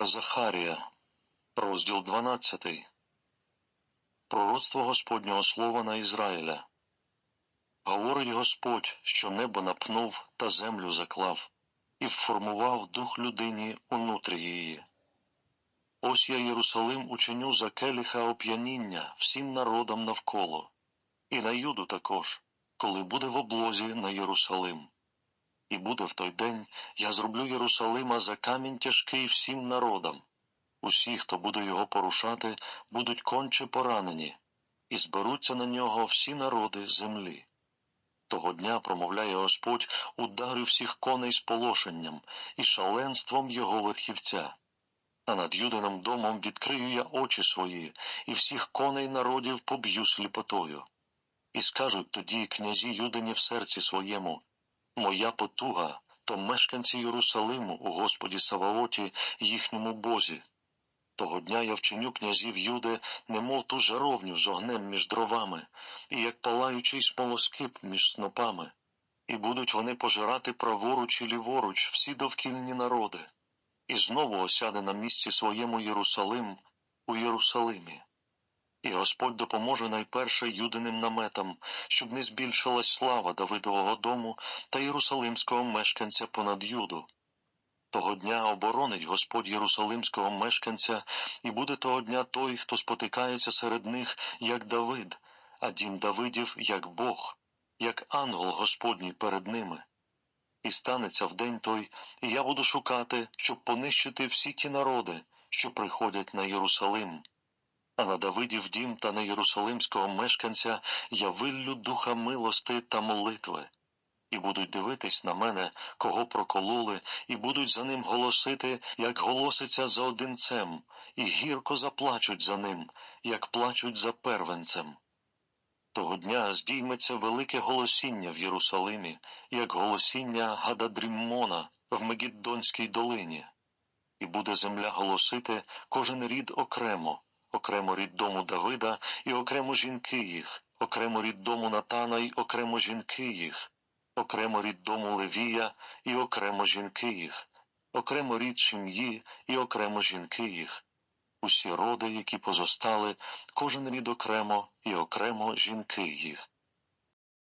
Захарія, розділ 12. Пророцтво Господнього слова на Ізраїля. Говорить Господь, що небо напнув та землю заклав, і вформував дух людині унутрі її. Ось я Єрусалим учиню за келіха оп'яніння всім народам навколо, і на Юду також, коли буде в облозі на Єрусалим. І буде в той день я зроблю Єрусалима за камінь тяжкий всім народам. Усі, хто буде його порушати, будуть конче поранені, і зберуться на нього всі народи землі. Того дня, промовляє Господь, ударю всіх коней з полошенням і шаленством його верхівця. А над Юдиним домом відкрию я очі свої, і всіх коней народів поб'ю сліпотою. І скажуть тоді князі Юдині в серці своєму, Моя потуга то мешканці Єрусалиму у Господі Саваоті, їхньому Бозі. Того дня я вчиню князів Юди, немов ту жаровню з огнем між дровами, і як палаючий смолоскип між снопами, і будуть вони пожирати праворуч і ліворуч всі довкільні народи, і знову осяде на місці своєму Єрусалим у Єрусалимі. І Господь допоможе найперше юдиним наметам, щоб не збільшилась слава Давидового дому та єрусалимського мешканця понад Юду. Того дня оборонить Господь єрусалимського мешканця, і буде того дня той, хто спотикається серед них, як Давид, а дім Давидів, як Бог, як ангел Господній перед ними. І станеться в день той, і я буду шукати, щоб понищити всі ті народи, що приходять на Єрусалим. А на Давидів дім та на єрусалимського мешканця я виллю духа милости та молитви, і будуть дивитись на мене, кого прокололи, і будуть за ним голосити, як голоситься за одинцем, і гірко заплачуть за ним, як плачуть за первенцем. Того дня здійметься велике голосіння в Єрусалимі, як голосіння Гададріммона в Мегіддонській долині, і буде земля голосити кожен рід окремо окремо рід дому Давида і окремо жінки їх, окремо рід дому Натана й окремо жінки їх, окремо рід дому Левія і окремо жінки їх, окремо рід сім'ї, і окремо жінки їх. Усі роди, які позостали, кожен рід окремо і окремо жінки їх.